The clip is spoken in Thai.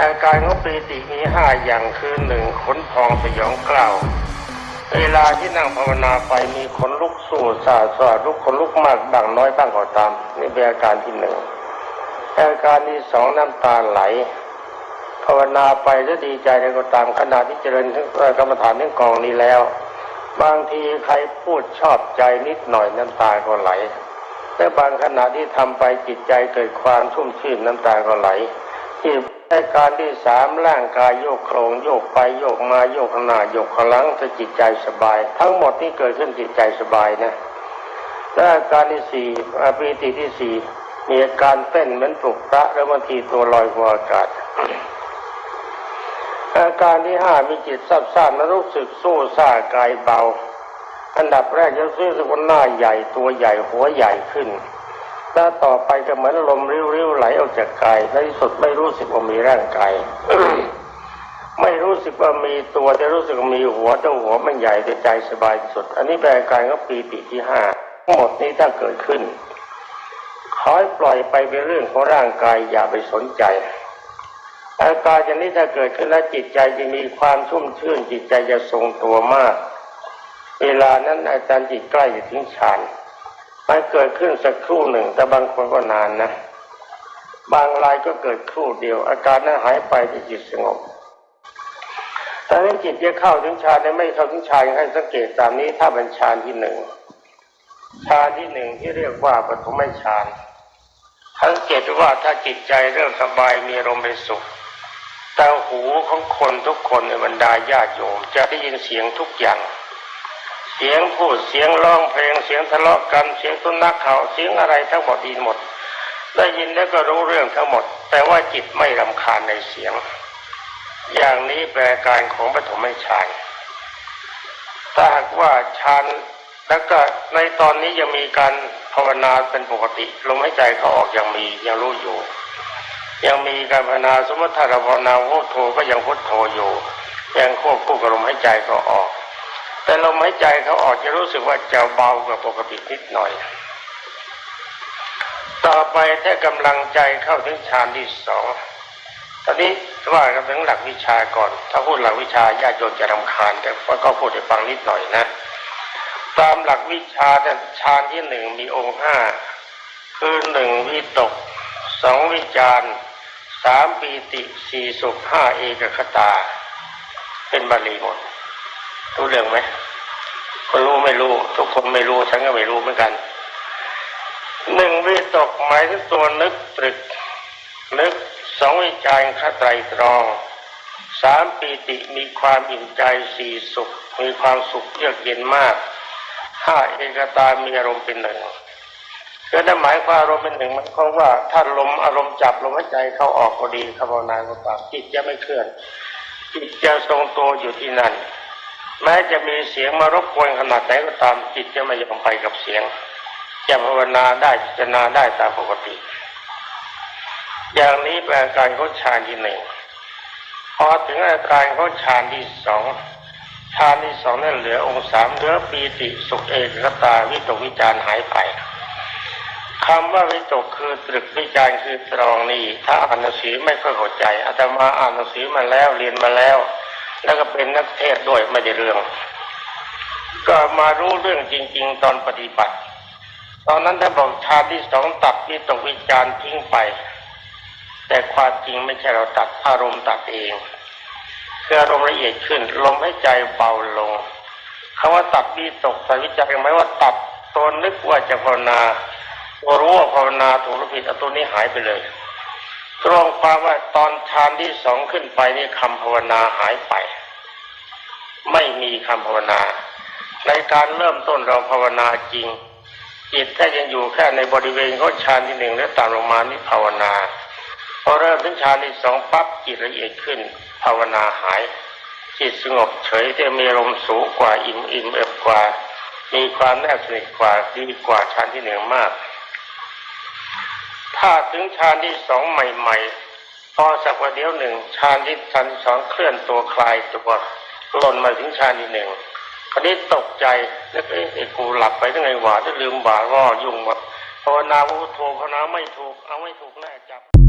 อาการของปีติมีห้าอย่างคือหนึ่งขนพองสยองกล้าว เวลาที่นั่งภาวนาไปมีขนลุกสู้สาสาลุกขนลุกมากบ้างน้อยบ้างก็ตามนี่เป็นอาการที่หนึ่งอาการที่สองน้ำตาไหล ภาวนาไปจะดีใจใดก็ตามขณะที่เจริญกรรมฐานทั้งกองนี้แล้ว บางทีใครพูดชอบใจนิดหน่อยน้ำตาก็ไหลแต่บางขณะที่ทำไปจิตใจเกิดความชุ่มชื่นน้ำตาก็ไหลที่ อาการที่สามร่างกายโยกโครงโยกไปโยกมาโยกข้างหน้าโยกขลังจะจิตใจสบาย ทั้งหมดที่เกิดขึ้นจิตใจสบายนะและอาการที่สี่อปีติที่สี่มีอาการเต้นเหมือนปลุกพระแล้วบางทีตัวลอยหัวอากาศ อาการที่ห้ามีจิตซับซ่านและรู้สึกสู้ซ่ากายเบา อันดับแรกจะรู้สึกว่าหน้าใหญ่ตัวใหญ่หัวใหญ่ขึ้น แล้วต่อไปก็เหมือนลมริ้วๆไหลออกจากกายในที่สุดไม่รู้สึกว่ามีร่างกายไม่รู้สึกว่ามีตัวแต่รู้สึกว่ามีหัวแต่หัวมันใหญ่แต่ใจสบายที่สุด อันนี้เป็นอาการของปีติที่ห้าทั้งหมดนี้ถ้าเกิดขึ้นขอให้ปล่อยไปเป็นเรื่องของร่างกายอย่าไปสนใจอาการอย่างนี้ถ้าเกิดขึ้นแล้วจิตใจจะมีความชุ่มชื่นจิตใจจะทรงตัวมาก เวลานั้นอาจารย์จิตใกล้จะถึงฌาน มันเกิดขึ้นสักครู่หนึ่ง แต่บางคนก็นานนะ บางรายก็เกิดครู่เดียว อาการนั้นหายไปที่จิตสงบแต่ถ้จิตจะเข้าถึงฌานได้ไม่เข้าถึงฌานให้สังเกตตามนี้ถ้าเป็นฌานที่หนึ่งฌานที่หนึ่งที่เรียกว่าปฐมฌานสังเกตว่าถ้าจิตใจเริ่มสบายมีอารมณ์เป็นสุขแต่หูของคนทุกคนในบรรดาญาติโยมจะได้ยินเสียงทุกอย่าง เสียงพูดเสียงร้องเพลงเสียงทะเลาะกันเสียงตุนนักเขาเสียงอะไรทั้งหมดดีหมด ได้ยินแล้วก็รู้เรื่องทั้งหมด แต่ว่าจิตไม่รำคาญในเสียง อย่างนี้แปลการของปฐมฌานถ้าหากว่าฌานแล้วก็ในตอนนี้ยังมีการภาวนาเป็นปกติลมหายใจเขาออกยังมียังรู้อยู่ ยังมีการภาวนาสมมติถ้าเราภาวนาพุทโธก็ยังพุทโธอยู่ยังควบคู่กับลมหายใจก็ออก แต่ลมหายใจเขาออกจะรู้สึกว่าจะเบากว่าปกตินิดหน่อย ต่อไปถ้ากำลังใจเข้าถึงฌานที่สองตอนนี้ว่ากันถึงหลักวิชาก่อน ถ้าพูดหลักวิชาญาติโยมจะรำคาญแต่ว่าก็พูดให้ฟังนิดหน่อยนะ ตามหลักวิชาเนี่ยฌานที่หนึ่งมีองค์ห้าคือหนึ่งวิตกสองวิจารสามปีติสี่สุขห้าเอกคตา เป็นบาลีหมด รู้เรื่องไหมคนรู้ไม่รู้ ทุกคนไม่รู้ ฉันก็ไม่รู้เหมือนกัน หนึ่งวิตกหมายถึงตัวนึกตรึก นึกสองวิจารคไตรตรองสามปีติมีความอิ่มใจสี่สุข มีความสุขเยือกเย็นมากห้าเอกตามีอารมณ์เป็นหนึ่งคือถ้หมายความอารมณ์เป็นหนึ่งหมันความว่าถ้าลมอารมณ์จับลมหายใจเข้าออกพอดีขบวนานก็ตามจิตจะไม่เคลื่อนจิตจะทรงตัวอยู่ที่นั่น แม้จะมีเสียงมารบกวนขนาดไหนก็ตามจิตจะไม่ยอมไปกับเสียงจะภาวนาได้พิจารณาได้ตามปกติ อย่างนี้เป็นอาการเของฌานที่หนึ่งพอถึงอาการเของฌานที่สองฌานที่สองนั่นเหลือองค์สามเหลือปีติสุขเอกคตาวิตกวิจารหายไปคำว่าวิตกคือตรึกวิจารคือตรองนี่ถ้าอ่านหนังสือไม่ค่อยเข้าใจอาตมาอ่านหนังสือมาแล้วเรียนมาแล้ว แล้วก็เป็นนักเทศด้วยไม่ได้เรื่อง ก็มารู้เรื่องจริง ๆ ตอนปฏิบัติ ตอนนั้นท่านบอกฌาที่สองตัดวิตกวิจารทิ้งไป แต่ความจริงไม่ใช่เราตัดอารมณ์ตัดเองคืออารมณ์ละเอียดขึ้นลมให้ใจเบาลงคำว่าตัดวิตกตัดวิจารหมายว่าตัดตัวนึกว่าจะภาวนาตัวรู้ว่าภาวนาถูกหรือผิดตัวนี้หายไปเลย ตรงความว่าตอนฌานที่สองขึ้นไปนี่คำภาวนาหายไป ไม่มีคำภาวนา ในการเริ่มต้นเราภาวนาจริง จิตถ้ายังอยู่แค่ในบริเวณของฌานที่หนึ่งและต่ำลงมานี่ภาวนาพอเริ่มถึงฌานที่สองปั๊บจิตละเอียดขึ้น ภาวนาหาย จิตสงบเฉยแต่มีลมสูงกว่าอิ่มอิ่มเอิบกว่า มีความแนบสนิทกว่าดีกว่าฌานที่หนึ่งมาก ถ้าถึงฌานที่สองใหม่ ๆ พอสักวันเดียวหนึ่งฌานที่ฌานสองเคลื่อนตัวคลายตัวหล่นมาถึงฌานที่หนึ่งคราวนี้ตกใจแล้วเอ๊ะไอ้กูหลับไปทั้งไงวะได้ลืมบ่าก็ยุ่งวะภาวนาพุทโธภาวนาไม่ถูกเอาไม่ถูกแน่จับ